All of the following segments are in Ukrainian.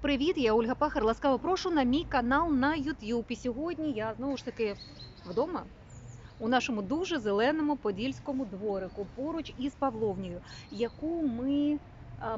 Привіт, я Ольга Пахар. Ласкаво прошу на мій канал на YouTube. І сьогодні я знову ж таки вдома у нашому дуже зеленому подільському дворику поруч із Павловнею, яку ми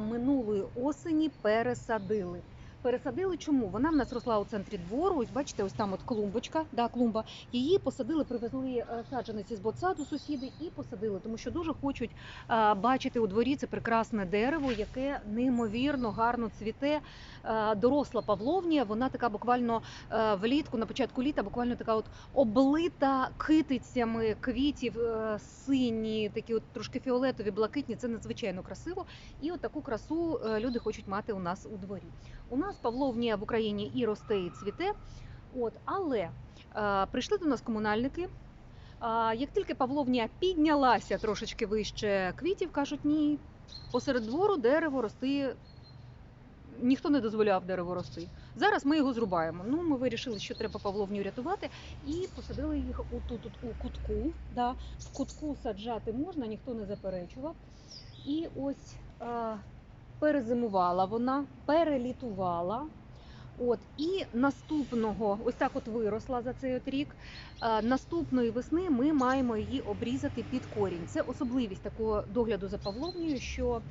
минулої осені пересадили. Пересадили чому? Вона в нас росла у центрі двору. Ось бачите, ось там от клумбочка, да, клумба. Її посадили, привезли е, саджанець з ботсаду сусіди і посадили, тому що дуже хочуть а, бачити у дворі це прекрасне дерево, яке неймовірно гарно цвіте. Е, Доросла павловнія, вона така буквально е, влітку, на початку літа, буквально така от облита китицями квітів, е, сині, такі от трошки фіолетові, блакитні. Це надзвичайно красиво. І от таку красу е, люди хочуть мати у нас у дворі. У нас павловнія в Україні і росте, і цвіте. От, але е, прийшли до нас комунальники. А як тільки Павловнія піднялася трошечки вище квітів, кажуть, ні, посеред двору дерево рости. Ніхто не дозволяв дерево рости. Зараз ми його зрубаємо. Ну, ми вирішили, що треба Павловню рятувати, і посадили їх отут от у кутку. Да. В кутку саджати можна, ніхто не заперечував. І ось е, перезимувала вона, перелітувала. От і наступного, ось так от виросла за цей от рік. Е, наступної весни ми маємо її обрізати під корінь. Це особливість такого догляду за Павловнею, що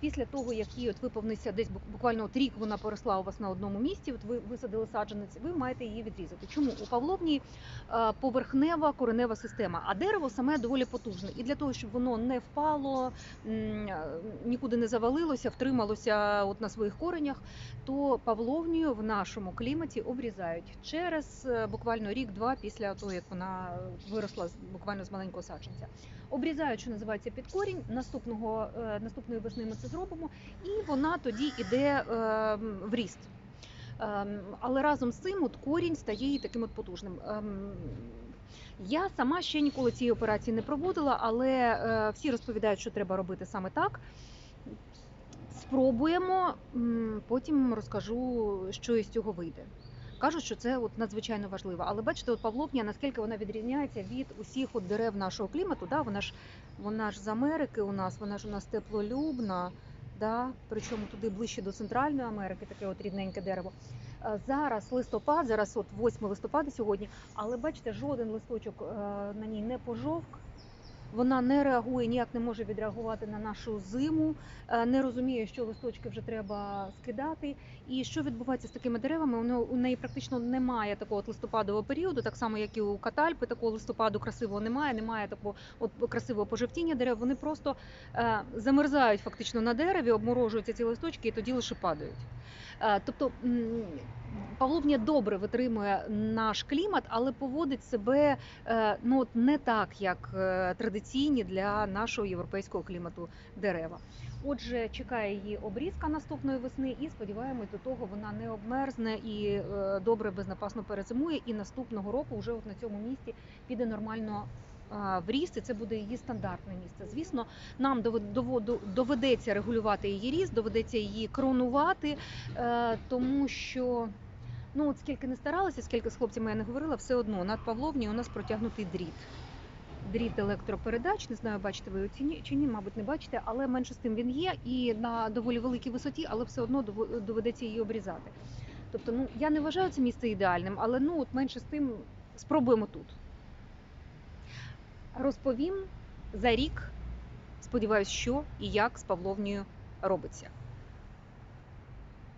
після того, як їй от виповниться десь бук- буквально от рік вона поросла у вас на одному місці, от ви висадили саджанець, ви маєте її відрізати. Чому у Павловні е, поверхнева коренева система, а дерево саме доволі потужне. І для того, щоб воно не впало, е, нікуди не завалилося, втрималося от на своїх коренях, то павловнію в нашому кліматі обрізають через е, буквально рік-два після того, як вона виросла буквально з маленького саджанця. Обрізають, що називається під корінь. Наступного е, наступної весни ми це зробимо, і вона тоді іде е, в ріст. Ем, Але разом з цим от корінь стає таким от потужним. Ем, Я сама ще ніколи цієї операції не проводила, але е, всі розповідають, що треба робити саме так. Спробуємо, потім розкажу, що із цього вийде. Кажуть, що це от надзвичайно важливо. Але бачите, от Павловня, наскільки вона відрізняється від усіх от дерев нашого клімату, да? вона ж вона ж з Америки у нас, вона ж у нас теплолюбна, да? причому туди ближче до Центральної Америки, таке от рідненьке дерево. Е, Зараз листопад, зараз от 8 листопада сьогодні, але бачите, жоден листочок е, на ній не пожовк. Вона не реагує, ніяк не може відреагувати на нашу зиму, е, не розуміє, що листочки вже треба скидати. І що відбувається з такими деревами? У неї практично немає такого листопадового періоду, так само як і у катальпи, такого листопаду красивого немає. Немає такого от красивого пожовтіння дерев. Вони просто е, замерзають фактично на дереві, обморожуються ці листочки і тоді лише падають. Е, Тобто Павловня добре витримує наш клімат, але поводить себе е, ну от не так, як е, традиційні для нашого європейського клімату дерева. Отже, чекає її обрізка наступної весни, і сподіваємось, до того вона не обмерзне і добре безнапасно перезимує. І наступного року вже от на цьому місці піде нормально. В ріст, і це буде її стандартне місце. Звісно, нам довед- доведеться регулювати її ріст, доведеться її кронувати, е, тому що ну от скільки не старалася, скільки з хлопцями я не говорила, все одно над Павловні у нас протягнутий дріт. Дріт електропередач, не знаю, бачите ви його чи ні, мабуть, не бачите, але менше з тим він є і на доволі великій висоті, але все одно доведеться її обрізати. Тобто, ну я не вважаю це місце ідеальним, але ну от менше з тим спробуємо тут. Розповім за рік, сподіваюсь, що і як з Павловнею робиться.